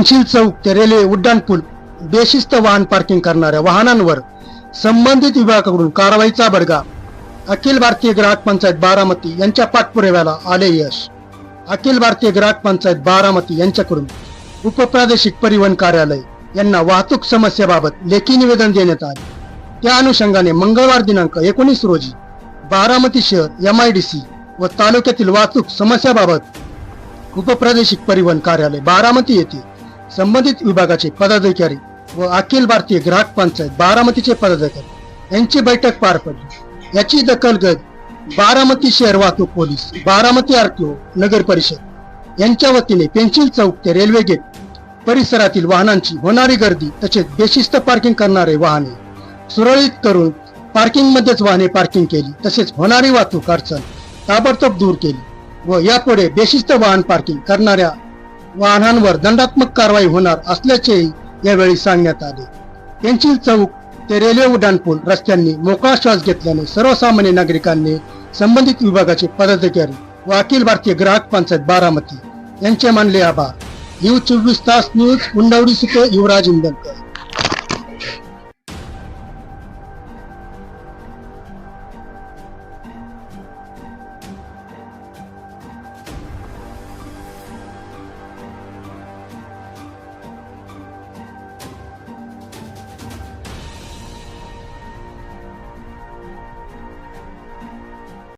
Pencil चौक ते railway उड्डाणपूल बेशिस्त वाहन पार्किंग करणाऱ्या वाहनांवर संबंधित विभागाकडून कारवाईचा बडगा. अखिल भारतीय ग्राहक पंचायत बारामती यांच्या पाठपुराव्याला आले यश. अखिल भारतीय ग्राहक पंचायत बारामती यांच्याकडून उपप्रादेशिक परिवहन कार्यालय यांना वाहतूक समस्येबाबत लेखी निवेदन देण्यात आले. त्या अनुषंगाने मंगळवार दिनांक एकोणीस रोजी बारामती शहर एम आय डी सी व तालुक्यातील वाहतूक समस्याबाबत उपप्रादेशिक परिवहन कार्यालय बारामती येथे संबंधित विभागाचे पदाधिकारी व अखिल भारतीय ग्राहक पंचायत बारामतीचे पदाधिकारी यांची बैठक पार पडली. याची दखल घेत बारामती शहर वाहतूक पोलीस बारामती आरटीओ नगर परिषद यांच्या वतीने पेन्सिल चौक ते रेल्वे गेट परिसरातील वाहनांची होणारी गर्दी तसेच बेशिस्त पार्किंग करणारे वाहने सुरळीत करून पार्किंग मध्येच वाहने पार्किंग केली तसेच होणारी वाहतूक अडचण ताबडतोब दूर केली व यापुढे बेशिस्त वाहन पार्किंग करणाऱ्या वाहनांवर दंडात्मक कारवाई होणार असल्याचेही यावेळी सांगण्यात आले. पेन्सिल चौक ते रेल्वे उड्डाणपूल रस्त्यांनी मोकळा श्वास घेतल्याने सर्वसामान्य नागरिकांनी संबंधित विभागाचे पदाधिकारी व अखिल भारतीय ग्राहक पंचायत बारामती यांचे मानले आभार. न्यूज चोवीस तास न्यूज उंडावडी सुते युवराज इंदनकर